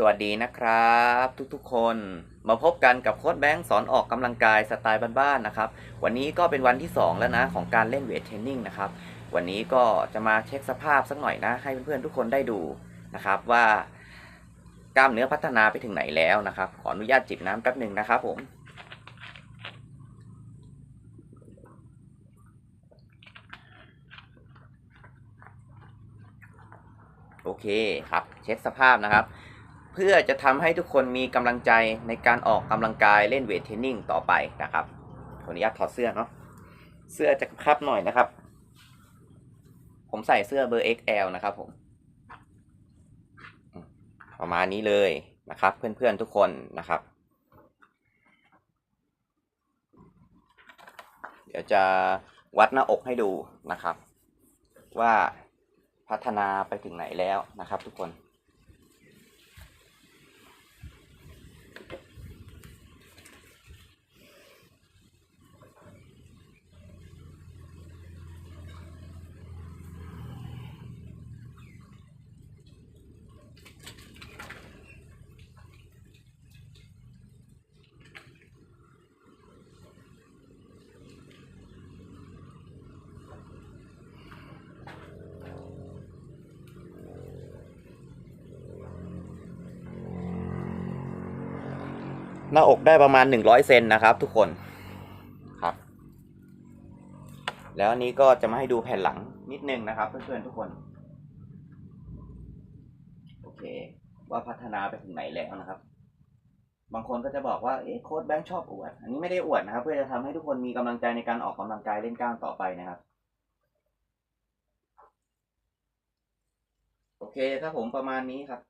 สวัสดีนะครับ ทุกๆ คนมาพบกันกับโค้ดแบงค์สอนออกกำลังกายสไตล์บ้านๆนะครับ วันนี้ก็เป็นวันที่ 2 แล้วนะ ของการเล่นเวทเทรนนิ่งนะครับ วันนี้ก็จะมาเช็คสภาพสักหน่อยนะ ให้เพื่อนๆทุกคนได้ดูนะครับว่ากล้ามเนื้อพัฒนาไปถึงไหนแล้วนะครับ ขออนุญาตจิบน้ำแป๊บหนึ่งนะครับผมโอเคครับ เช็คสภาพนะครับ พื่อจะทำให้ทุกคนมีกำลังใจในการออกกำลังกายเล่นเวทเทรนนิ่งต่อไปนะครับขออนุญาตถอดเสื้อเนาะเสื้อจะคับหน่อยนะครับ ผมใส่เสื้อเบอร์ XL นะครับผมอืมประมาณนี้เลยนะครับ เพื่อนๆทุกคนนะครับ เดี๋ยวจะวัดหน้าอกให้ดูนะครับ ว่าพัฒนาไปถึงไหนแล้วนะครับทุกคน หน้าอกได้ประมาณ100เซนนะครับ ทุกคนครับ แล้วนี้ก็จะมาให้ดูแผ่นหลังนิดนึงนะครับ เพื่อนๆทุกคน โอเค ว่าพัฒนาไปถึงไหนแล้วนะครับ บางคนก็จะบอกว่าเอ๊ะโค้ดแบงค์ชอบอวด อันนี้ไม่ได้อวดนะครับ เพื่อจะทำให้ทุกคนมีกำลังใจในการออกกำลังกายเล่นกล้ามต่อไปนะครับโอเคครับผมประมาณนี้ครับ